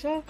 Що?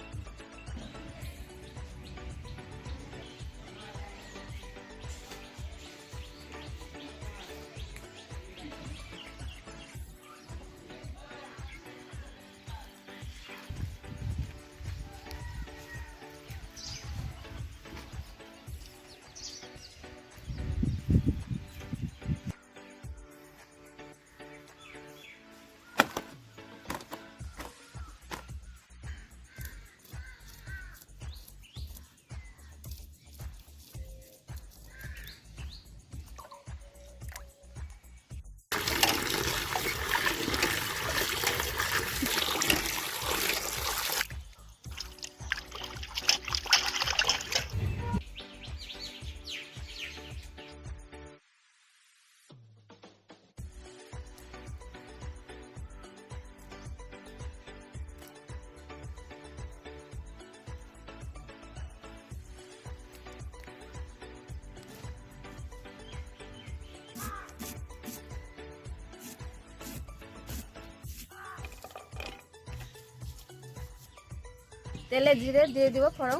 তেলে জিরে দিয়ে দিব ফোড়ন।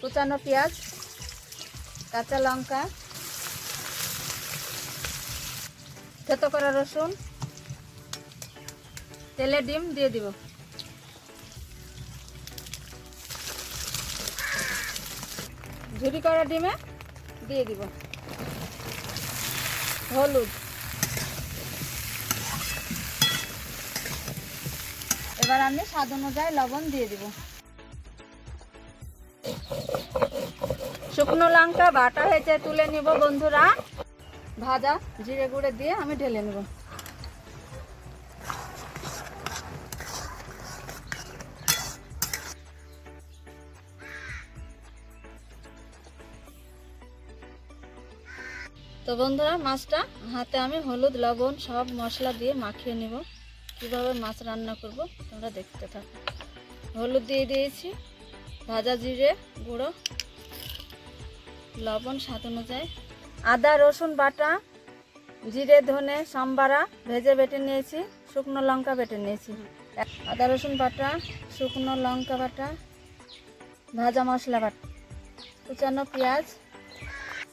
কুচানো পেঁয়াজ, কাঁচা লঙ্কা, থেতো করা রসুন, তেলে ডিম দিয়ে দিব। ঝুড়ি করা ডিমে দিয়ে দিব। হলুদ। এবার আমি স্বাদ অনুযায়ী লবণ দিয়ে দিব। শুকনো লঙ্কা বাটা হয়েছে, তুলে নিব বন্ধুরা। ভাজা জিরে গুঁড়ে দিয়ে আমি ঢেলে নেব। তো বন্ধুরা, মাছটা হাতে আমি হলুদ, লবণ, সব মশলা দিয়ে মাখিয়ে নেব। কীভাবে মাছ রান্না করব তোমরা দেখতে থাকো। হলুদ দিয়ে দিয়েছি, ভাজা জিরে গুঁড়ো। লবণ, স্বাদ অনুযায়ী। আদা, রসুন বাটা, জিরে, ধনে, সাম্বারা ভেজে বেটে নিয়েছি, শুকনো লঙ্কা বেটে নিয়েছি। আদা, রসুন বাটা, শুকনো লঙ্কা বাটা, ভাজা মশলা বাটা, কুচানো পেঁয়াজ,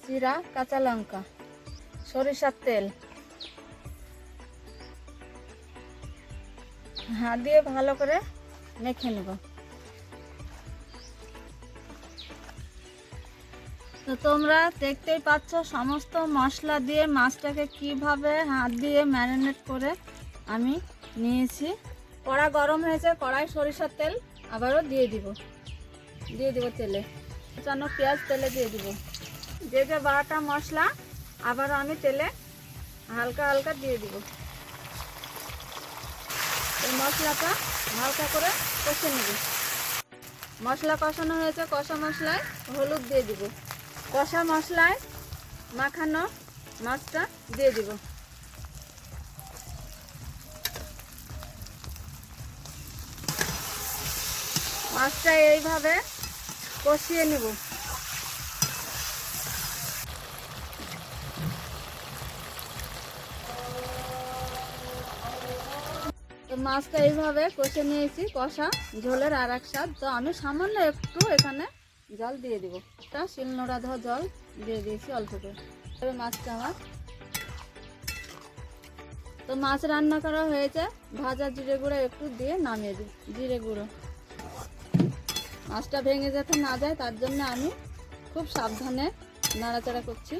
জিরা, কাঁচা লঙ্কা, সরিষার তেল। হাত দিয়ে ভালো করে মেখে নেব। তো তোমরা দেখতেই পাচ্ছ সমস্ত মশলা দিয়ে মাছটাকে কীভাবে হাত দিয়ে ম্যারিনেট করে আমি নিয়েছি। কড়া গরম হয়েছে, কড়াই সরিষার তেল আবারও দিয়ে দিব। দিয়ে দিব তেলে। কুচানো পেঁয়াজ তেলে দিয়ে দিব। যে যে বারোটা মশলা, আবারও আমি তেলে হালকা হালকা দিয়ে দিব। এই মশলাটা হালকা করে কষে নেব। মশলা কষানো হয়েছে, কষা মশলায় হলুদ দিয়ে দিব। কষা মশলায় মাখানো মাছটা দিয়ে দিব। মাছটা এইভাবে কষিয়ে নেব। মাছটা এইভাবে কষে নিয়েছি, কষা ঝোলের আর এক স্বাদ। তো আমি সামান্য একটু এখানে জল দিয়ে দেবো। একটা শিলনোড়া ধোয়া জল দিয়ে দিয়েছি অল্প করে। তবে মাছটা আমার তো মাছ রান্না করা হয়েছে। ভাজা জিরে গুঁড়ো একটু দিয়ে নামিয়ে দিই, জিরে গুঁড়ো। মাছটা ভেঙে যাতে না যায়, তার জন্য আমি খুব সাবধানে নাড়াচাড়া করছি।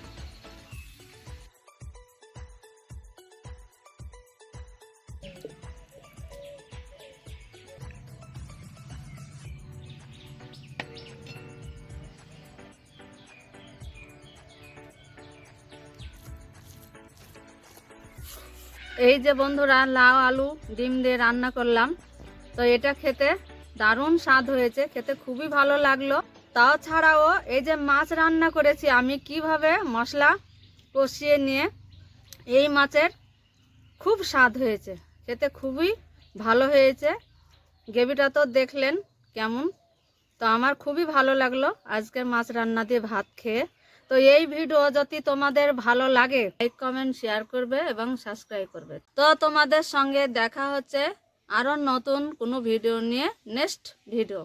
এই যে বন্ধুরা, লাউ, আলু, ডিম দিয়ে রান্না করলাম। তো এটা খেতে দারুণ স্বাদ হয়েছে, খেতে খুবই ভালো লাগল। তাও ছাড়াও এই যে মাছ রান্না করেছি, আমি কীভাবে মশলা কষিয়ে নিয়ে এই মাছের খুব স্বাদ হয়েছে, খেতে খুবই ভালো হয়েছে। গ্রেভিটা তো দেখলেন কেমন, তো আমার খুবই ভালো লাগল আজকে মাছ রান্না দিয়ে ভাত খেয়ে। তো এই ভিডিও যদি তোমাদের ভালো লাগে লাইক কমেন্ট শেয়ার করবে এবং সাবস্ক্রাইব করবে। তো তোমাদের সঙ্গে দেখা হচ্ছে আরও নতুন কোনো ভিডিও নিয়ে নেক্সট ভিডিও